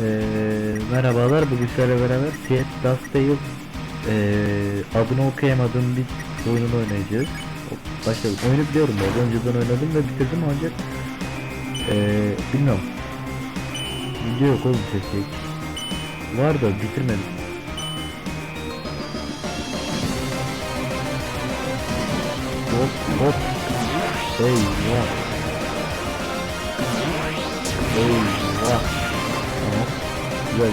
Ee, merhabalar, bugün sizlerle beraber Seat Dust Tale ee, adını okuyamadığım bir oyununu oynayacağız. Başladık. Oyunu biliyorum arada. Önceden oynadım ve bitirdim ancak ee, bilmiyorum. Video yok oğlum sesi. Var da bitirmedim. Hop hop. Eyvah. Eyvah. Tamam.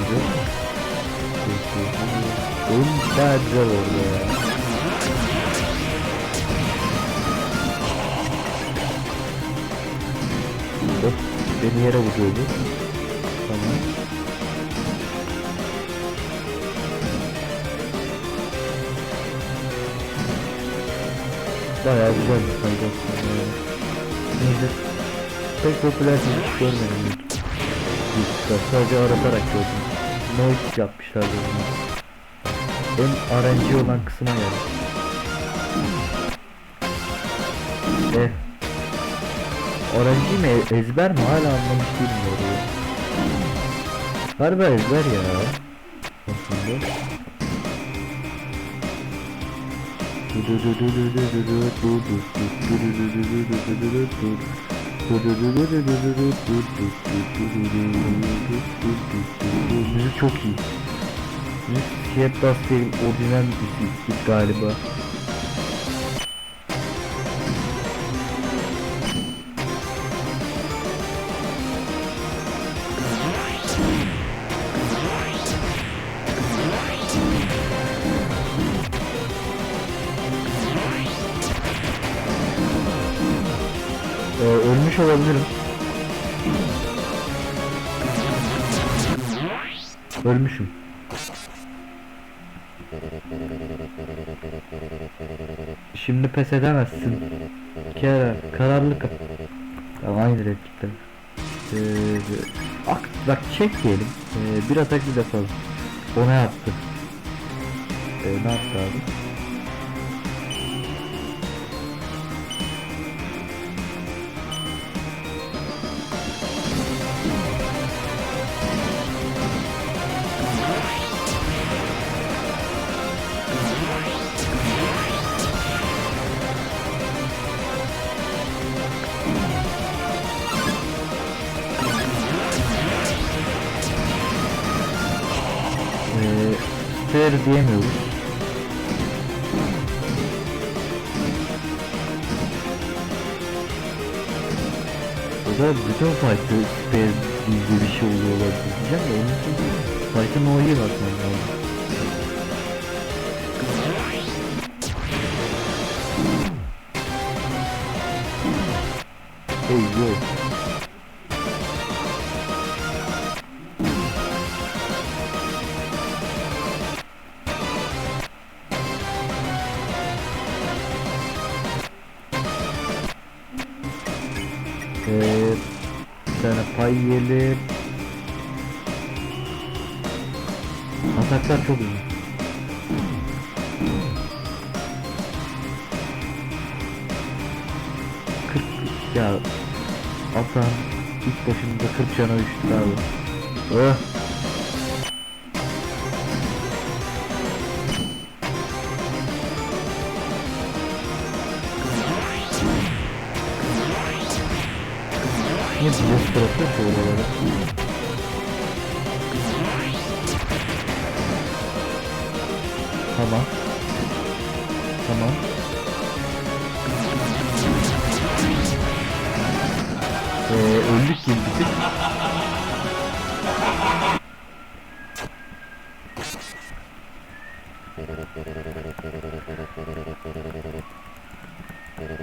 Güzel güzel. Oyun bayağı güzel oldu ya. Hop. Beni yere vuruyordu. Tamam. Bayağı güzel bir kaydı. Neyse. Pek popüler bir görmedim YouTube'da. Sadece aratarak gördüm. Noise yapmışlar bunu. En RNG olan kısma geldi. Eh. RNG mi ezber mi hala anlamış değilim arada. Galiba ezber ya. Aslında. Müzik çok iyi. Müzik Siyah Dust'ın orijinal müzik galiba. Ölmüş olabilirim. Ölmüşüm. Şimdi pes edemezsin. Kere kararlı kal. Tamam aynı replikler. Ee, ak, bak çek diyelim. Ee, bir atak bir defa. O ne yaptı? Ee, ne yaptı abi? Spare diyemiyoruz. O da bütün fight'ı spare diye bir şey oluyor olabilir diyeceğim de onun için fight'ın o iyi bakman lazım. Hey yo. Bir tane pay yiyelim. Ataklar çok. Kırk ya atan ilk başında 40 cana düştü abi. Öh. Bize bırakıyor ki oraları? Tamam. Tamam. Ee, öldük gibi bir tık.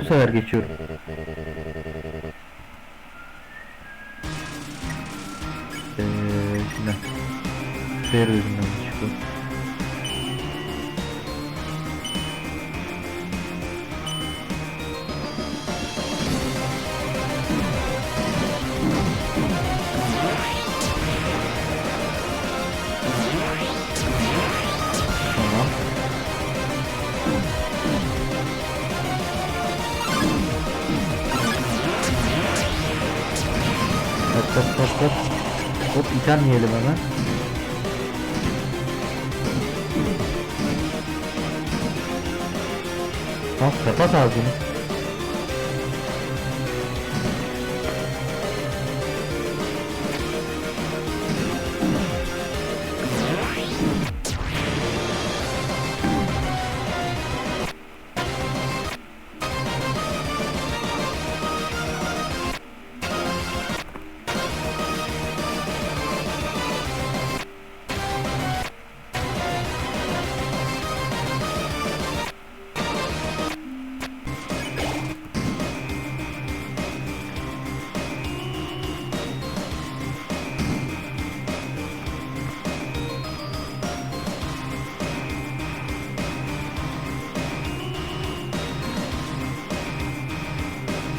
Bu sefer geçiyorum. Yüzünden çıkıyor. Tamam. Hop hop hop hop. Hop item yiyelim hemen. 아, 잘 빠져야지.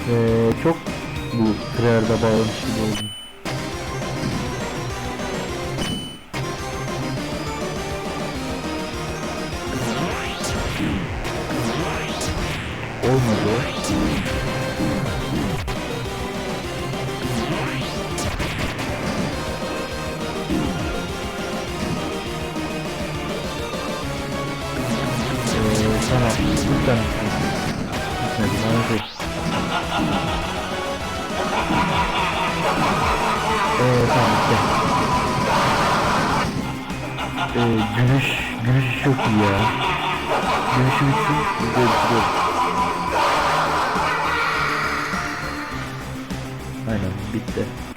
Ee, çok bu sırada bağlamış gibi oldum. Olmadı. Ee, tamam. Lütfen. Gitmedi. Ee, tamam bitti. Ee, gülüş, gülüş çok iyi ya. Gülüşü bitsin, de bitiriyoruz. Aynen, bitti.